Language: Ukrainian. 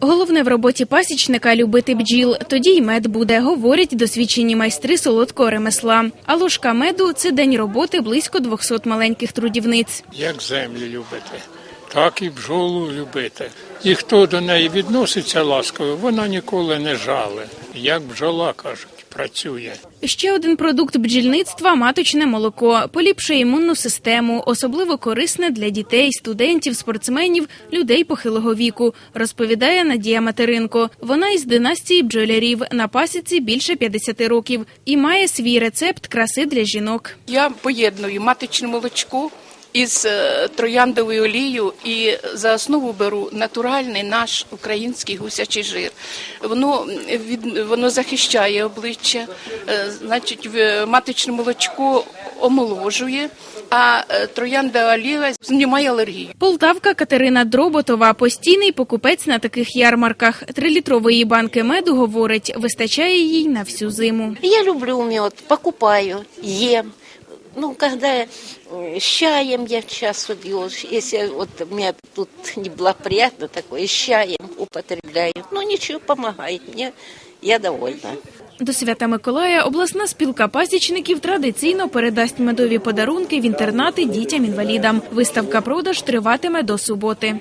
Головне в роботі пасічника любити бджіл. Тоді й мед буде, говорять досвідчені майстри солодкого ремесла. А ложка меду це день роботи близько 200 маленьких трудівниць. Як землю любити, так і бджолу любите. І хто до неї відноситься ласково, вона ніколи не жале. Як бджола кажуть, працює. Ще один продукт бджільництва маточне молоко поліпшує імунну систему, особливо корисне для дітей, студентів, спортсменів, людей похилого віку, розповідає Надія Материнко. Вона із династії бджолярів на пасіці більше 50 років і має свій рецепт краси для жінок. Я поєдную маточне молочко із е, трояндовою олією і за основу беру натуральний наш український гусячий жир. Воно від воно захищає обличчя, е, значить, в- маточне молочко омоложує, а е, троянда олія знімає алергію. Полтавка Катерина Дроботова постійний покупець на таких ярмарках. Трилітрової банки меду говорить, вистачає їй на всю зиму. Я люблю мед, покупаю, ем. Ну, когда э, с чаем я часто пью, если вот у меня тут неблагоприятно такое, с чаем употребляю. Ну, ничего, помогает мне, я довольна. До свята Миколая обласна спілка пасічників традиційно передасть медові подарунки в інтернати дітям-інвалідам. Виставка продаж триватиме до суботи.